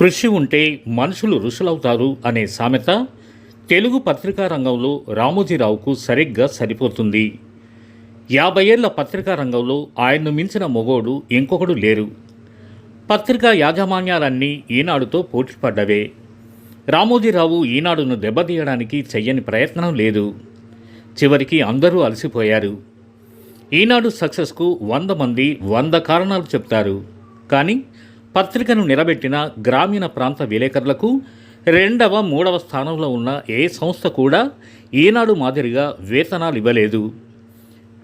కృషి ఉంటే మనుషులు ఋషులవుతారు అనే సామెత తెలుగు పత్రికా రంగంలో రామోజీరావుకు సరిగ్గా సరిపోతుంది. యాభై ఏళ్ళ పత్రికా రంగంలో ఆయన్ను మించిన మొగోడు ఇంకొకడు లేరు. పత్రికా యాజమాన్యాలన్నీ ఈనాడుతో పోటీపడ్డవే. రామోజీరావు ఈనాడును దెబ్బతీయడానికి చెయ్యని ప్రయత్నం లేదు. చివరికి అందరూ అలసిపోయారు. ఈనాడు సక్సెస్కు వంద మంది వంద కారణాలు చెప్తారు. కానీ పత్రికను నిలబెట్టిన గ్రామీణ ప్రాంత విలేకరులకు రెండవ మూడవ స్థానంలో ఉన్న ఏ సంస్థ కూడా ఈనాడు మాదిరిగా వేతనాలు ఇవ్వలేదు.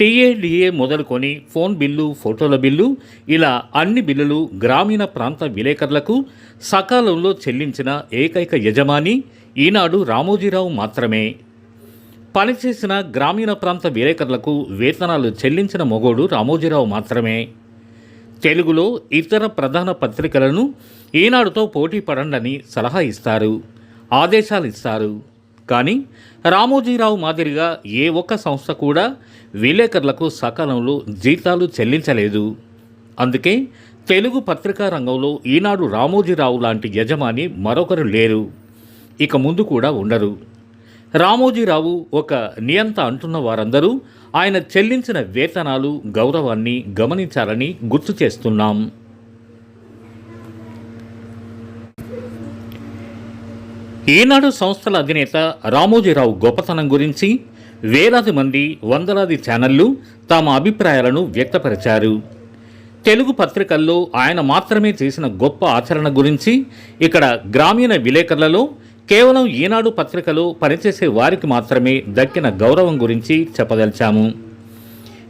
టీఏడిఏ మొదలుకొని ఫోన్ బిల్లు ఫోటోల బిల్లు ఇలా అన్ని బిల్లులు గ్రామీణ ప్రాంత విలేకరులకు సకాలంలో చెల్లించిన ఏకైక యజమాని ఈనాడు రామోజీరావు మాత్రమే. పనిచేసిన గ్రామీణ ప్రాంత విలేకరులకు వేతనాలు చెల్లించిన మొగోడు రామోజీరావు మాత్రమే. తెలుగులో ఇతర ప్రధాన పత్రికలను ఈనాడుతో పోటీ పడండని సలహా ఇస్తారు ఆదేశాలు ఇస్తారు. కానీ రామోజీరావు మాదిరిగా ఏ ఒక్క సంస్థ కూడా విలేకరులకు సకాలంలో జీతాలు చెల్లించలేదు. అందుకే తెలుగు పత్రికా రంగంలో ఈనాడు రామోజీరావు లాంటి యజమాని మరొకరు లేరు. ఇక ముందు కూడా ఉండరు. రామోజీరావు ఒక నియంత అంటున్న వారందరూ ఆయన చెల్లించిన వేతనాలు గౌరవాన్ని గమనించాలని గుర్తు చేస్తున్నాం. ఈనాడు సంస్థల అధినేత రామోజీరావు గొప్పతనం గురించి వేలాది మంది వందలాది ఛానళ్ళు తమ అభిప్రాయాలను వ్యక్తపరిచారు. తెలుగు పత్రికల్లో ఆయన మాత్రమే చేసిన గొప్ప ఆచరణ గురించి ఇక్కడ గ్రామీణ విలేకరులలో కేవలం ఈనాడు పత్రికలో పనిచేసే వారికి మాత్రమే దక్కిన గౌరవం గురించి చెప్పదలిచాము.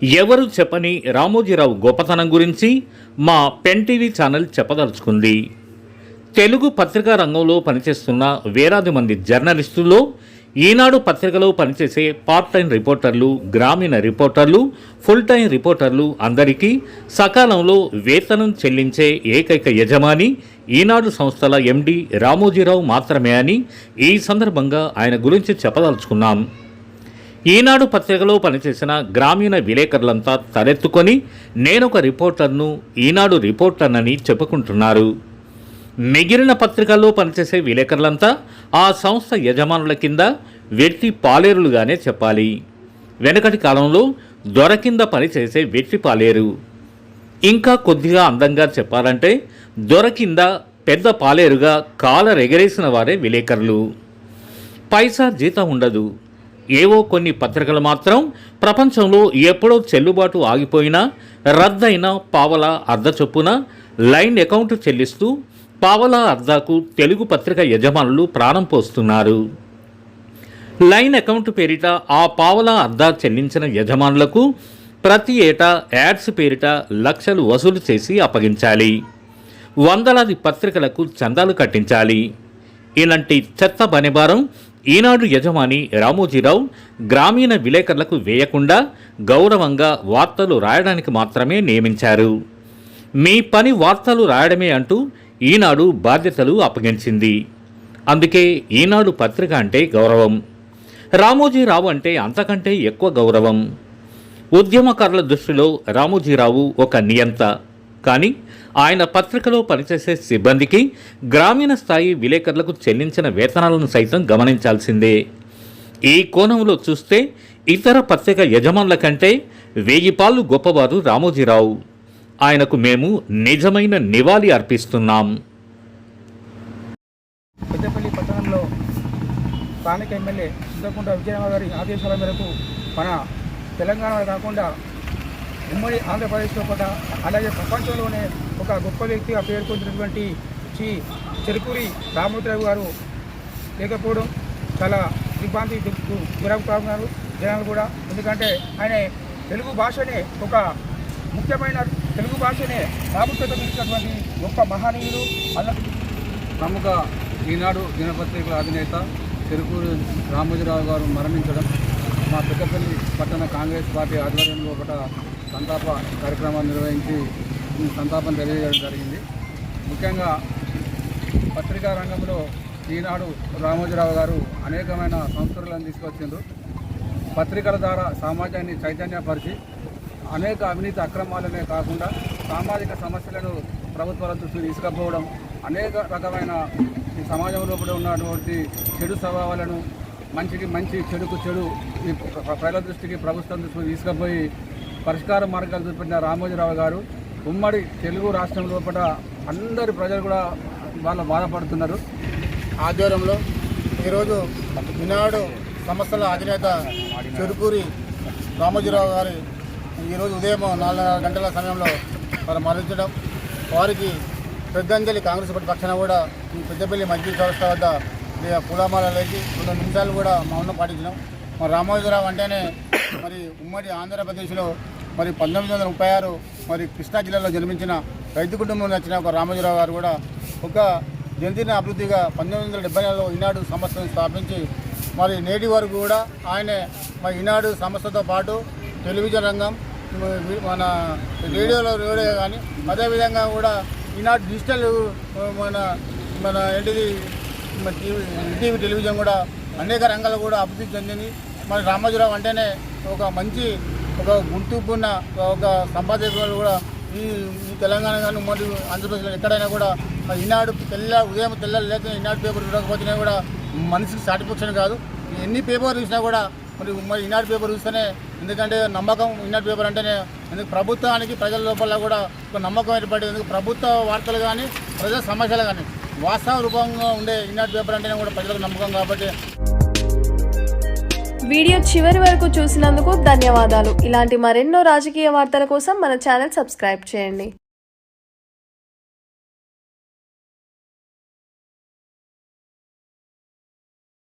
ఎవరు చెప్పని రామోజీరావు గొప్పతనం గురించి మా పెన్ టీవీ ఛానల్ చెప్పదలుచుకుంది. తెలుగు పత్రికా రంగంలో పనిచేస్తున్న వేలాది మంది జర్నలిస్టుల్లో ఈనాడు పత్రికలో పనిచేసే పార్ట్ టైం రిపోర్టర్లు గ్రామీణ రిపోర్టర్లు ఫుల్ టైం రిపోర్టర్లు అందరికీ సకాలంలో వేతనం చెల్లించే ఏకైక యజమాని ఈనాడు సంస్థల ఎండి రామోజీరావు మాత్రమే అని ఈ సందర్భంగా ఆయన గురించి చెప్పదలుచుకున్నాం. ఈనాడు పత్రికలో పనిచేసిన గ్రామీణ విలేకరులంతా తలెత్తుకొని నేనొక రిపోర్టర్ను ఈనాడు రిపోర్టర్నని చెప్పుకుంటున్నారు. మిగిలిన పత్రికల్లో పనిచేసే విలేకరులంతా ఆ సంస్థ యజమానుల కింద వ్యక్తి పాలేరులుగానే చెప్పాలి. వెనకటి కాలంలో దొర కింద పనిచేసే వ్యక్తి పాలేరు. ఇంకా కొద్దిగా అందంగా చెప్పాలంటే దొర కింద పెద్ద పాలేరుగా కాలర్ ఎగరేసిన వారే విలేకరులు. పైసా జీతం ఉండదు. ఏవో కొన్ని పత్రికలు మాత్రం ప్రపంచంలో ఎప్పుడో చెల్లుబాటు ఆగిపోయినా రద్దయిన పావల అర్ధ చొప్పున లైన్ అకౌంట్ చెల్లిస్తూ పావలా అర్దాకు తెలుగు పత్రిక యజమానులు ప్రాణం పోస్తున్నారు. లైన్ అకౌంట్ పేరిట ఆ పావలా అర్దా చెల్లించిన యజమానులకు ప్రతి ఏటా యాడ్స్ పేరిట లక్షలు వసూలు చేసి అప్పగించాలి. వందలాది పత్రికలకు చందాలు కట్టించాలి. ఇలాంటి చెత్త పనిభారం ఈనాడు యజమాని రామోజీరావు గ్రామీణ విలేకరులకు వేయకుండా గౌరవంగా వార్తలు రాయడానికి మాత్రమే నియమించారు. మీ పని వార్తలు రాయడమే అంటూ ఈనాడు బాధ్యతలు అప్పగించింది. అందుకే ఈనాడు పత్రిక అంటే గౌరవం. రామోజీరావు అంటే అంతకంటే ఎక్కువ గౌరవం. ఉద్యమకారుల దృష్టిలో రామోజీరావు ఒక నియంత. కానీ ఆయన పత్రికలో పనిచేసే సిబ్బందికి గ్రామీణ స్థాయి విలేకరులకు చెల్లించిన వేతనాలను సైతం గమనించాల్సిందే. ఈ కోణంలో చూస్తే ఇతర పత్రిక యజమానుల కంటే వెయ్యి పాళ్ళు గొప్పవారు రామోజీరావు. ఆయనకు మేము నిజమైన నివాళి అర్పిస్తున్నాం. పెద్దపల్లి పట్టణంలో స్థానిక ఎమ్మెల్యే చింతకుంట విజయనగర గారి ఆదేశాల మేరకు మన తెలంగాణ కాకుండా ఉమ్మడి ఆంధ్రప్రదేశ్లో కూడా అలాగే ప్రపంచంలోనే ఒక గొప్ప వ్యక్తిగా పేర్కొంటున్నటువంటి శ్రీ చెరుకూరి రామోద్రావు గారు లేకపోవడం చాలా దిగ్భ్రాంతి గురవుతున్నారు జనాలు కూడా. ఎందుకంటే ఆయన తెలుగు భాషనే ఒక ముఖ్యమైన తెలుగు భాషనే ప్రాముఖ్యత ఇచ్చినటువంటి గొప్ప మహనీయులు అలా ప్రముఖ ఈనాడు దినపత్రికల అధినేత చెరుకూరు రామోజీరావు గారు మరణించడం మా పెద్దపల్లి పట్టణ కాంగ్రెస్ పార్టీ ఆధ్వర్యంలో ఒకట సంతాప కార్యక్రమాన్ని నిర్వహించి సంతాపం తెలియజేయడం జరిగింది. ముఖ్యంగా పత్రికా రంగంలో ఈనాడు రామోజీరావు గారు అనేకమైన సంస్కరణలను తీసుకొచ్చిండ్రు. పత్రికల ద్వారా సమాజాన్ని చైతన్యపరిచి అనేక అవినీతి అక్రమాలనే కాకుండా సామాజిక సమస్యలను ప్రభుత్వాల దృష్టికి తీసుకపోవడం అనేక రకమైన ఈ సమాజం లోపల ఉన్నటువంటి చెడు స్వభావాలను మంచికి మంచి చెడుకు చెడు ఈ ప్రజల దృష్టికి ప్రభుత్వం దృష్టికి తీసుకుపోయి పరిష్కార మార్గాలు చూపెట్టిన రామోజీరావు గారు ఉమ్మడి తెలుగు రాష్ట్రం లోపల అందరి ప్రజలు కూడా వాళ్ళు బాధపడుతున్నారు. ఆధ్వర్యంలో ఈరోజు ఈనాడు సంస్థల అధినేత చెరుకూరి రామోజీరావు గారి ఈరోజు ఉదయం నాలుగు గంటల సమయంలో వారు మరణించడం. వారికి పెద్దంజలి కాంగ్రెస్ పార్టీ పక్షాన కూడా ఈ పెద్దపల్లి మజ్జీ సంస్థ వద్ద ఈ రెండు నిమిషాలు కూడా మౌనం పాటించినాం. మరి రామోజీరావు అంటేనే మరి ఉమ్మడి ఆంధ్రప్రదేశ్లో మరి పంతొమ్మిది వందల ముప్పై ఆరు మరి కృష్ణా జిల్లాలో జన్మించిన రైతు కుటుంబం నచ్చిన ఒక రామోజీరావు గారు కూడా ఒక జంతిన అభివృద్ధిగా పంతొమ్మిది వందల డెబ్బై నెలలో ఈనాడు సంస్థను స్థాపించి మరి నేటి వరకు కూడా ఆయనే మరి ఈనాడు సంస్థతో పాటు టెలివిజన్ రంగం మన రేడియోలో రేడియో కానీ అదేవిధంగా కూడా ఈనాడు డిజిటల్ మన మన ఏంటిది మన టీవీ టీవీ టెలివిజన్ కూడా అనేక రంగాలు కూడా అభివృద్ధి చెందింది. మన రామోజీరావు అంటేనే ఒక మంచి ఒక గుర్తింపు ఉన్న ఒక సంపాదకులు కూడా ఈ ఈ తెలంగాణ కానీ ఉమ్మడి ఆంధ్రప్రదేశ్లో ఎక్కడైనా కూడా ఈనాడు తెల్ల ఉదయం తెల్ల లేక ఈనాడు పేపర్ చూడకపోతేనే కూడా మనిషికి సాటిస్ఫాక్షన్ కాదు. ఎన్ని పేపర్ చూసినా కూడా మరి మరి ఈనాడు పేపర్ చూస్తేనే ఎందుకంటే నమ్మకం ఈనాడు పేపర్ అంటేనే ఎందుకు ప్రభుత్వానికి ప్రజల లోపల కూడా ఒక నమ్మకం ఏర్పడింది. ఎందుకు ప్రభుత్వ వార్తలు కానీ ప్రజల సమస్యలు కానీ వాస్తవ రూపంగా ఉండే ఈనాడు పేపర్ అంటేనే కూడా ప్రజలకు నమ్మకం కాబట్టి. వీడియో చివరి వరకు చూసినందుకు ధన్యవాదాలు. ఇలాంటి మరెన్నో రాజకీయ వార్తల కోసం మన ఛానల్ సబ్స్క్రైబ్ చేయండి.